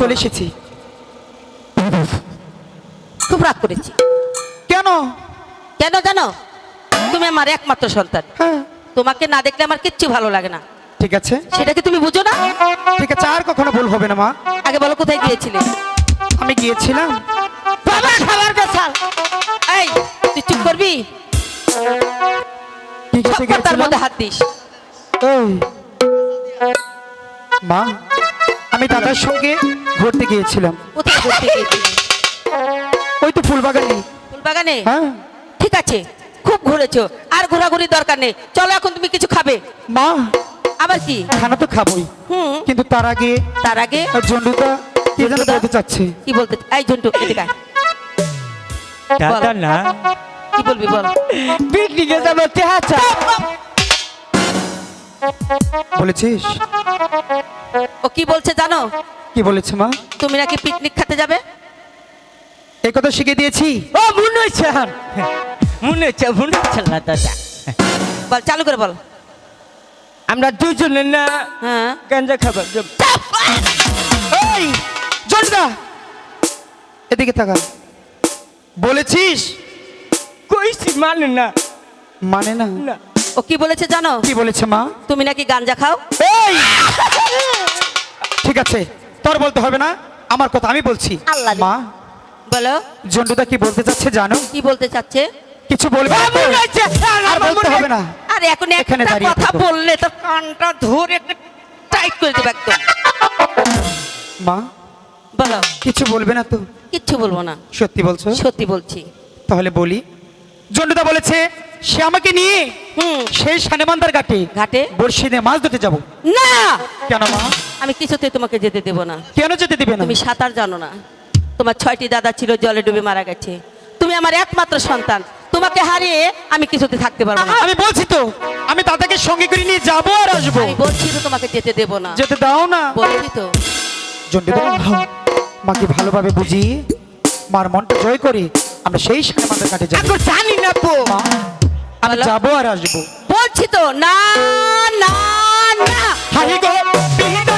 চলে এসেছি। খুব রাগ করেছি। কেন? কেন জানো? তুমি আমার একমাত্র সন্তান। হ্যাঁ। তোমাকে না দেখলে আমার কিচ্ছু ভালো লাগে না। ঠিক আছে। সেটা কি তুমি বুঝো না? ঠিক আছে আর কখনো ভুল হবে না মা। আগে বলো কোথায় গিয়েছিলে? আমি গিয়েছিলাম। বাবা খাবার বেসাল এই তুই চুপ করবি? কিসে মধ্যে হাত দিস। মা আমি দাদার সঙ্গে ঘুরতে গিয়েছিলাম। কোথায় ঘুরতে গিয়েছিলে ওই তো ফুলবাগানে। ফুলবাগানে? হ্যাঁ। ঠিক আছে খুব ঘুরেছো আর ঘোরাঘুরি দরকার নেই। চলো এখন তুমি কিছু খাবে। মা আবার কি? খানা তো খাবোই। হুম। কিন্তু তার আগে তার আগে? জন্ডুদা কি যেন? বলতে চাচ্ছে? কি বলতে এই ঝন্টু এদিকে আয়। দাদা না। কি বলবি বল? পিকনিকে যাব তেহাচা বলেছিস? ও কি বলছে জানো? কি বলেছে মা? তুমি নাকি পিকনিক খেতে যাবে? এই কথা শিখে দিয়েছি। ও মনে হচ্ছে মনে হচ্ছে মনে হচ্ছে না দাদা বল চালু করে বল। আমরা দুজনে না হ্যাঁ। গাঞ্জা খাবার যাব। এই জন্ডুদা এদিকে তাকা বলেছিস? কইছি মানে না। মানে না। না। ও কি বলেছে জানো? কি বলেছে মা? তুমি নাকি গাঞ্জা খাও? এই! ঠিক আছে তোর বলতে হবে না আমার কথা আমি বলছি। আল্লাহ মা বলো। জন্টুদা কি বলতে চাচ্ছে জানো? কি বলতে চাচ্ছে? কিছু বলবে না তো? আর বলতে হবে না। আর এখন এখানে একটা দাঁড়িয়ে কথা বললে তো কানটা ধরে টাইট করে দেবে একদম। মা বলো। কিছু বলবে না তো? কিচ্ছু বলব না। সত্যি বলছো? সত্যি বলছি। তাহলে বলি জন্টুদা বলেছে সে আমাকে নিয়ে হুম। সেই সানেমান্দার ঘাটে ঘাটে? বর্ষি দিয়ে মাছ ধরতে যাব। না! কেন মা? আমি কিছুতে তোমাকে যেতে দেব না। কেন যেতে দিবে না? তুমি সাঁতার জানো না। তোমার ছয়টি দাদা ছিল জলে ডুবে মারা গেছে। তুমি আমার একমাত্র সন্তান। তোমাকে হারিয়ে আমি কিছুতে থাকতে পারব না। আমি বলছি তো আমি দাদাকে সঙ্গে করে নিয়ে যাব আর আসব। আমি বলছি তো তোমাকে যেতে দেব না। যেতে দাও না। বলছি তো। জন্টুদা মাকে ভালোভাবে বুঝিয়ে মার মনটা জয় করে আমরা সেই সময় মাথা কাটে যাব এখন জানি না পো আমি যাব যাব আর আসব। বলছি তো না না না। হাই গো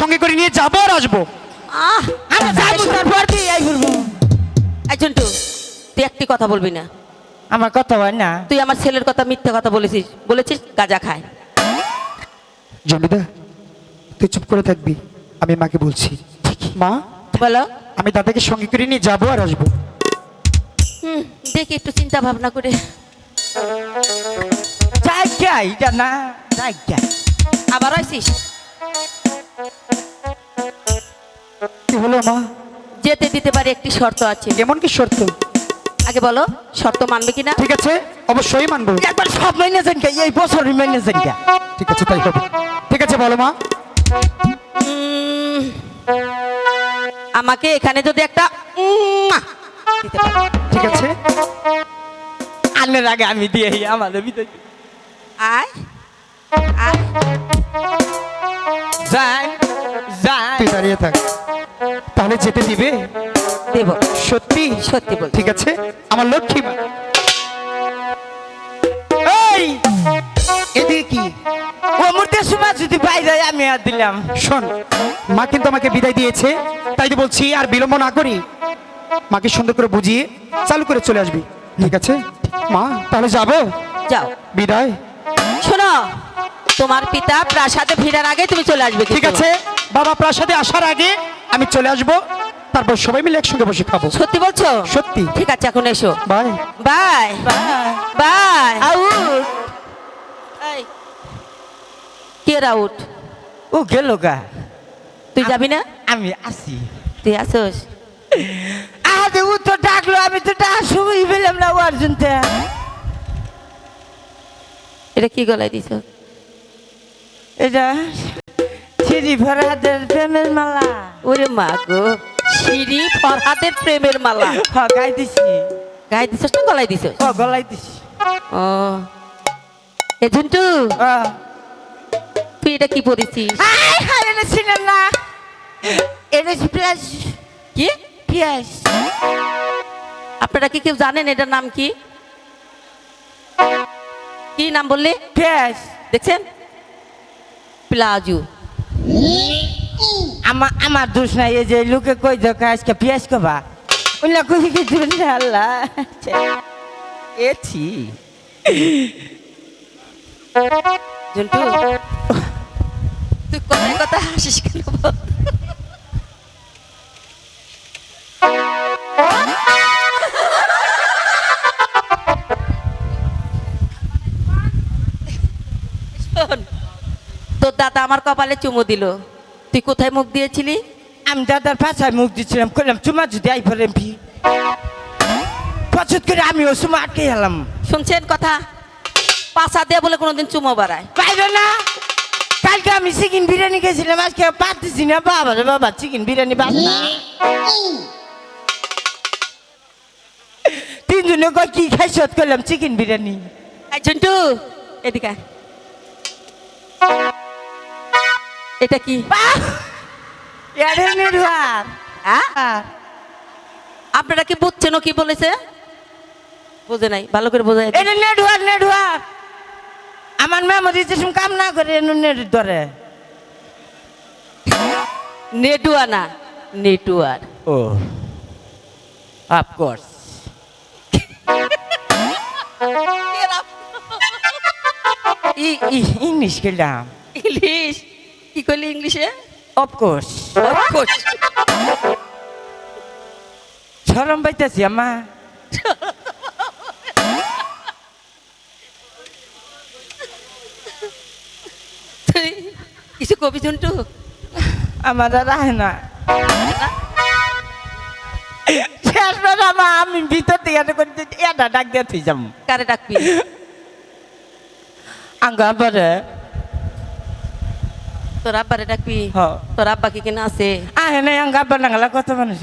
সঙ্গে করে নিয়ে যাব আর আসব। আহ যাব তারপর। ঝন্টু তুই একটি কথা বলবি না। আমার কথা হয় না। তুই আমার ছেলের কথা মিথ্যা কথা বলেছিস বলেছিস গাঁজা খায়। জন্ডিদা তুই চুপ করে থাকবি আমি মাকে বলছি। মা? বলো। আমি দাদাকে সঙ্গে করে নিয়ে যাব আর আসব। হুম দেখি একটু চিন্তা ভাবনা করে। আবার আসিস? কি হলো মা? যেতে দিতে পারি একটি শর্ত আছে। কেমন কি শর্ত? আগে বলো শর্ত মানবে কিনা? ঠিক আছে অবশ্যই মানবো। একবার সব মেনে যান এই বছরই মেনে যান ঠিক আছে তাই হবে। ঠিক আছে বলো মা। আমাকে এখানে যদি একটা ঠিক আছে। আনের আগে আমি দিয়ে আমাদের ভিতরে। আয় আয়। তুই দাঁড়িয়ে থাক। তাহলে যেতে দিবে? দেব। সত্যি? সত্যি বল ঠিক আছে। আমার লক্ষ্মী মা। এই! এদিকে কি? ও মুহূর্তে সময় যদি বাইরে আমি আর দিলাম। শোন মা কিন্তু আমাকে বিদায় দিয়েছে। তাই তো বলছি আর বিলম্ব না করি। মাকে সুন্দর করে বুঝিয়ে চালু করে চলে আসবি। ঠিক আছে? মা তাহলে যাব? যাও। বিদায়। শোনো তোমার পিতা প্রাসাদে ফেরার আগে তুমি চলে আসবে ঠিক আছে বাবা প্রাসাদে আসার আগে আমি চলে আসব তারপর সবাই মিলে একসঙ্গে বসে খাব। সত্যি বলছো? সত্যি। ঠিক আছে এখন এসো। বাই। বাই। বাই। আউট। কে আউট ও গেল গা। তুই যাবি না? আমি আসি। তুই আসোস? আরে ও তো ডাকলো আমি তো ডাক শুই পেলাম না ও অর্জুনতে এটা কি গলায় দিছ? এটা সিঁড়ি ভরাদের প্রেমের মালা। ওরে মা গো সিঁড়ি ফরহাদের প্রেমের মালা। হ গাই দিছি। গায়ে দিছস না গলায় দিছস? হ গলাই দিছি। ও। এ ঝুন্টু হ তুই এটা কি পড়েছিস? আই হাই এটা ছিলেন না। এটা হচ্ছে পেঁয়াজ। কি? পেঁয়াজ। আপনারা কি কেউ জানেন এটার নাম কি? কি নাম বললে? পেঁয়াজ। দেখছেন? প্লাজু আমার আমার দোষ নাই এই যে লোকে কই দেখা আজকে পেঁয়াজ কবা ওইলা কই কি দিবেন না আল্লাহ এছি ঝুন্টু তুই কথায় কথা হাসিস কেন তোর দাদা আমার কপালে চুমু দিল। তুই কোথায় মুখ দিয়েছিলি? আমি দাদার পাশায় মুখ দিচ্ছিলাম করলাম চুমা যদি আই পরে এমপি। পছন্দ করে আমি ও চুমা আটকে গেলাম। শুনছেন কথা? পাশা দিয়ে বলে কোনোদিন চুমো বাড়ায়। পাইল না। কালকে আমি চিকেন বিরিয়ানি খেয়েছিলাম আজকে পারতেছি না। বাবা রে বাবা চিকেন বিরিয়ানি বাদ না। তিনজনে কই কি খাইছ? করলাম চিকেন বিরিয়ানি। এই ঝন্টু এদিকে। এটা কি? হ্যাঁ? আপনারা কি বুঝছেন কি বলেছে? বুঝে নাই ভালো করে এটা নেটওয়ার্ক নেটওয়ার্ক আমার মেমোরি যেসব কাম না করে নেট ধরে। নেটুয়া না নেটুয়ার ও। অফকোর্স ইংলিশ গেলাম ইংলিশ? কি করলি ইংলিশে? অফকোর্স Of সরম পাইতেছি আমা কিছু কবি ঝন্টু আমার আর আহে না। শেষবার আমা আমি ভিতর থেকে এটা করে এটা ডাক দিয়ে তুই যাম। কারে ডাকবি? আঙ্গা পরে তোর আব্বারে ডাকবি? হ তোর আব্বা কি কিনা আছে? আহে না আঙ্গা পর নাঙ্গালা কত মানুষ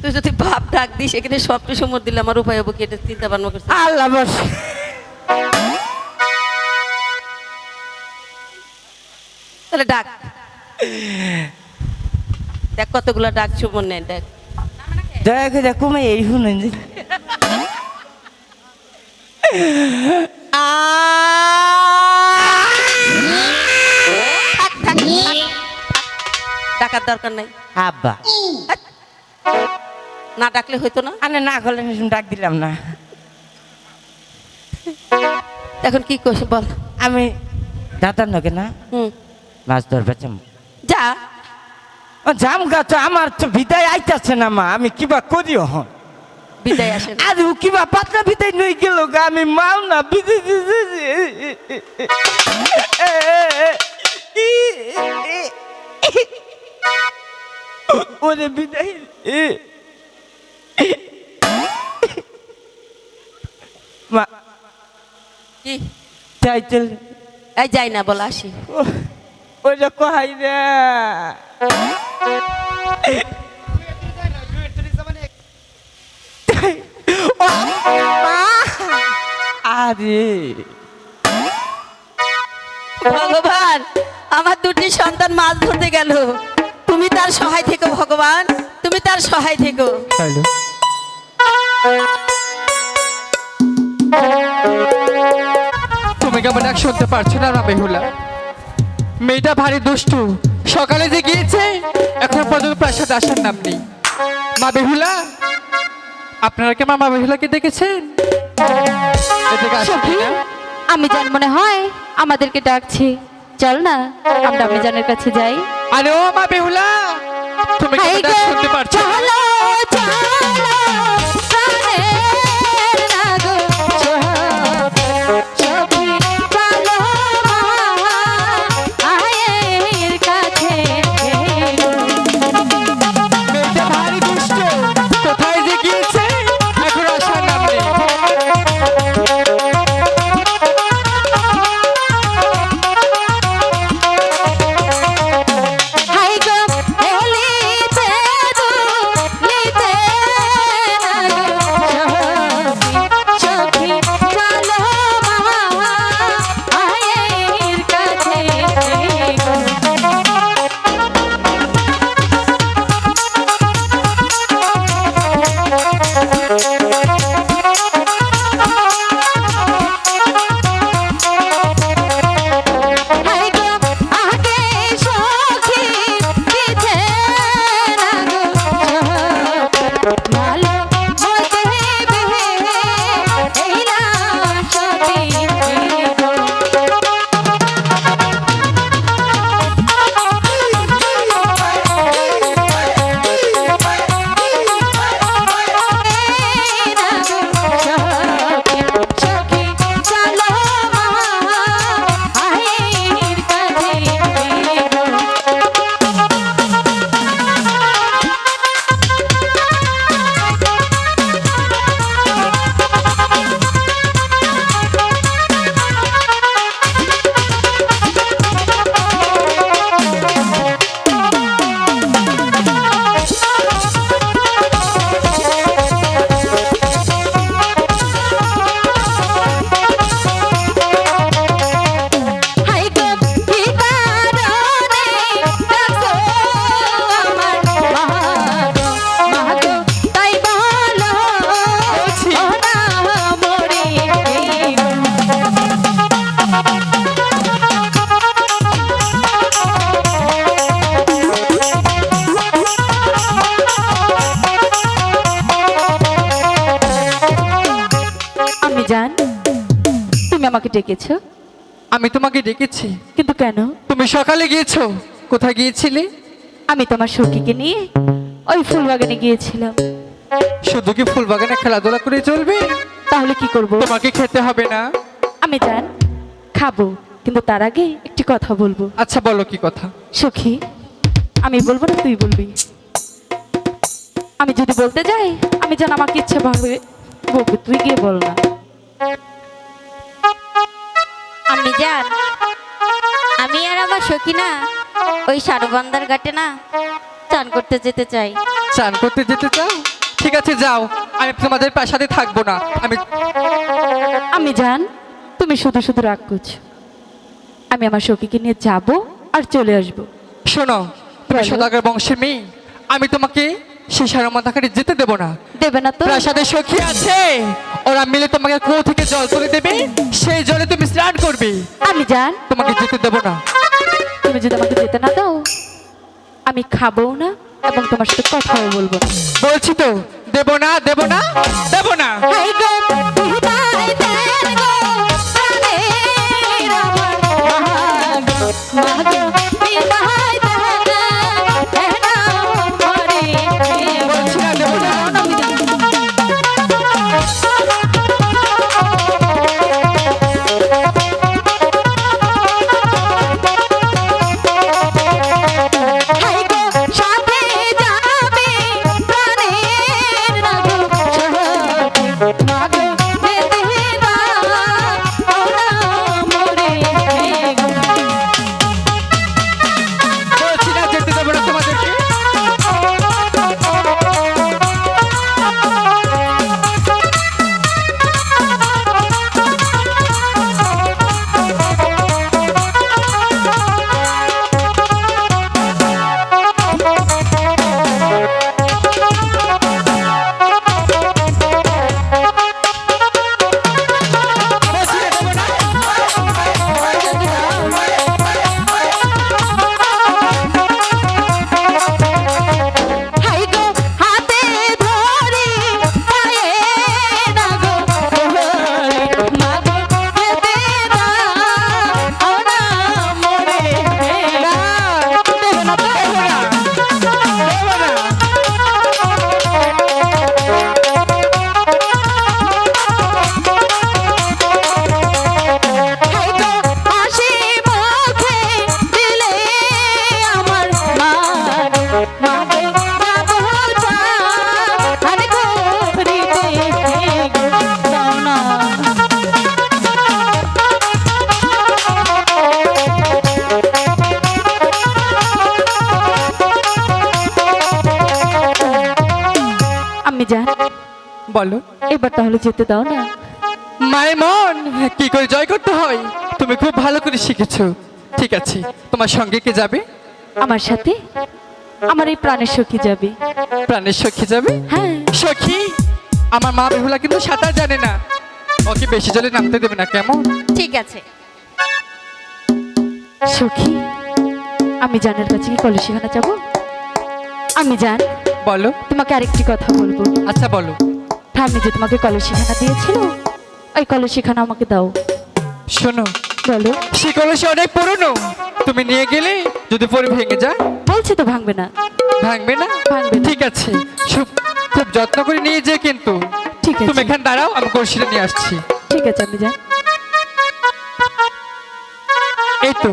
তুই যদি বাপ ডাক দিস এখানে সব কিছু মর দিলে আমার উপায় হব কি? এটা চিন্তা ভাবনা করছে আল্লাহ বস। তাহলে ডাক। দেখ কতগুলো ডাক সুমন নেই দেখ। করে কমে এই শুনেন ডাকার দরকার নাই। আব্বা। না ডাকলে হইতো না? আরে না করলে ডাক দিলাম না। এখন কি করছি বল? আমি দাদার নগে না মাছ ধরবে যা। যাম গা গাছ আমার তো বিদায় আইতাছে না মা আমি কিবা করিও হন? বিদায় আসেন আর ও কিবা বিদায় নই গেল গা আমি মাও না বিদায় ওরে বিদায় মা কি চাইছিল এই যাই না বল আসি ওটা কহাই রে আরে। ভগবান আমার দুটি সন্তান মাছ ধরতে গেল। তুমি তার সহায় থেকো ভগবান। তুমি তার সহায় থেকো। হ্যালো। তুমি কেমন এক শুনতে পারছ না বেহুলা মেয়েটা ভারী দুষ্টু। সকালে যে গিয়েছে এখন পর্যন্ত প্রাসাদ আসার নাম নেই। মা বেহুলা আপনারা কি মামা বেহুলাকে দেখেছেন? এদিকে আসুন সখী না। আমি জান মনে হয় আমাদেরকে ডাকছি। চল না আমরা আমি জানের কাছে যাই। আরে ও মা বেহুলা তুমি হাই গো, শুনতে পারছ চলো, চলো, ডেকেছো? আমি তোমাকে ডেকেছি। কিন্তু কেন? তুমি সকালে গিয়েছো। কোথায় গিয়েছিলে? আমি তোমার সখীকে নিয়ে ওই ফুলবাগানে গিয়েছিলাম। শুধু কি ফুল বাগানে খেলাধুলা করে চলবে? তাহলে কি করব? তোমাকে খেতে হবে না। আমি জান খাব কিন্তু তার আগে একটি কথা বলব। আচ্ছা বলো কি কথা? সখী আমি বলব না তুই বলবি? আমি যদি বলতে যাই আমি জান আমাকে ইচ্ছে ভাবে বলব তুই গিয়ে বল না। আমি জান আমি আর আমার সখিনা ওই সারবান্দার ঘাটে না চান করতে যেতে চাই। চান করতে যেতে চাও? ঠিক আছে যাও। আমি তোমাদের সাথে থাকব না। আমি আমি জান তুমি শুধু শুধু রাগ করছ। আমি আমার সখীকে নিয়ে যাব আর চলে আসব। শোনো তুমি। সদাগর বংশের মেয়ে। আমি তোমাকে সেই সারমাথাকারে যেতে দেবো না। দেবে না তো। প্রাসাদে সখী আছে। ওরা মিলে তোমাকে কুয়ো থেকে জল তুলে দেবে। করবে? আমি জান। তোমাকে যেতে দেবো না। তুমি যদি আমাকে যেতে না দাও আমি খাব না এবং তোমার সাথে কথাও বলব না। বলছি তো দেবো না দেবো না দেবো না। যেতে দাও না। মায়ের মন কি করে জয় করতে হয়? তুমি খুব ভালো করে শিখেছো। ঠিক আছে তোমার সঙ্গে কে যাবে? আমার সাথে? আমার এই প্রাণের সখী যাবে। প্রাণের সখী যাবে? হ্যাঁ। সখী? আমার মা বেহুলা কিন্তু সাঁতার জানে না। ওকে বেশি জলে নামতে দেবে না কেমন? ঠিক আছে। সখী আমি জানের কাছে কি কলসিখানা যাব? আমি জান বলো। তোমাকে আরেকটি কথা বলব। আচ্ছা বলো। ঠাম্মি যে তোমাকে কলসিখানা দিয়েছিল ওই কলসিখানা আমাকে দাও। শোনো বলো। সে কলসি অনেক পুরনো। তুমি নিয়ে গেলে যদি পরে ভেঙে যায়। বলছি তো ভাঙবে না। ভাঙবে না? ভাঙবে না। ঠিক আছে। খুব খুব যত্ন করে নিয়ে যে কিন্তু। ঠিক আছে। তুমি এখানে দাঁড়াও আমি কলসিটা নিয়ে আসছি। ঠিক আছে আমি জান এই তো।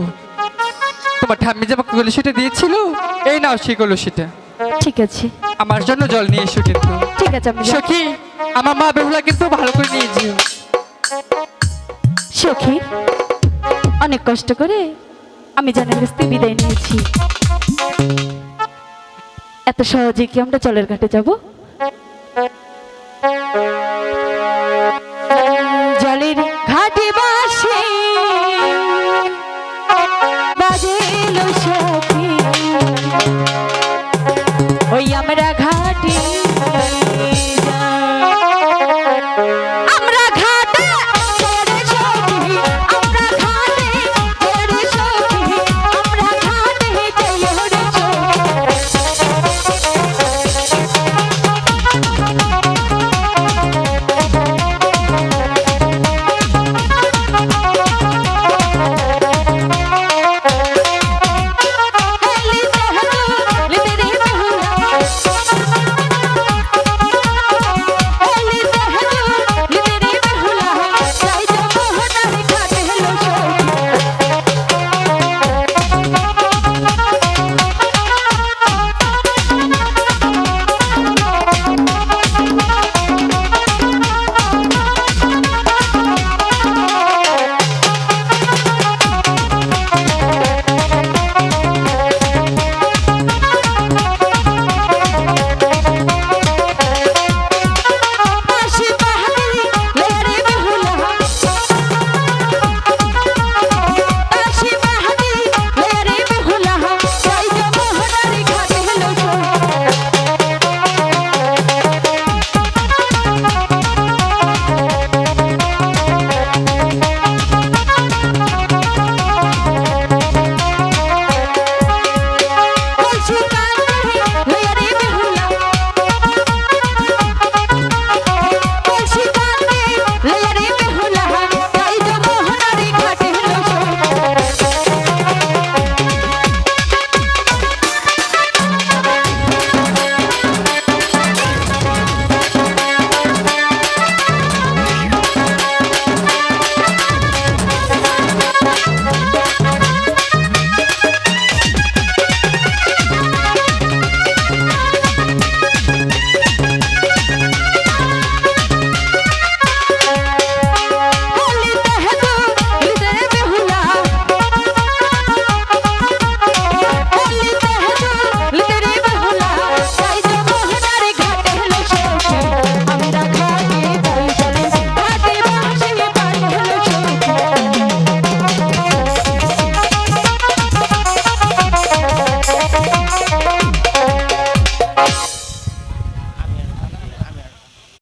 তোমার ঠাম্মি যে আমাকে কলসিটা দিয়েছিল এই নাও সেই কলসিটা। ঠিক আছে। আমার জন্য জল নিয়ে এসো কিন্তু। ঠিক আছে আমি সখী আমার মা বেহুলা কিন্তু ভালো করে নিয়ে যেও সখী, অনেক কষ্ট করে আমি জানের কাছ বিদায় নিয়েছি। এত সহজে কি আমরা জলের ঘাটে যাব? জলের ঘাটে বাসে সখী। ওই আমরা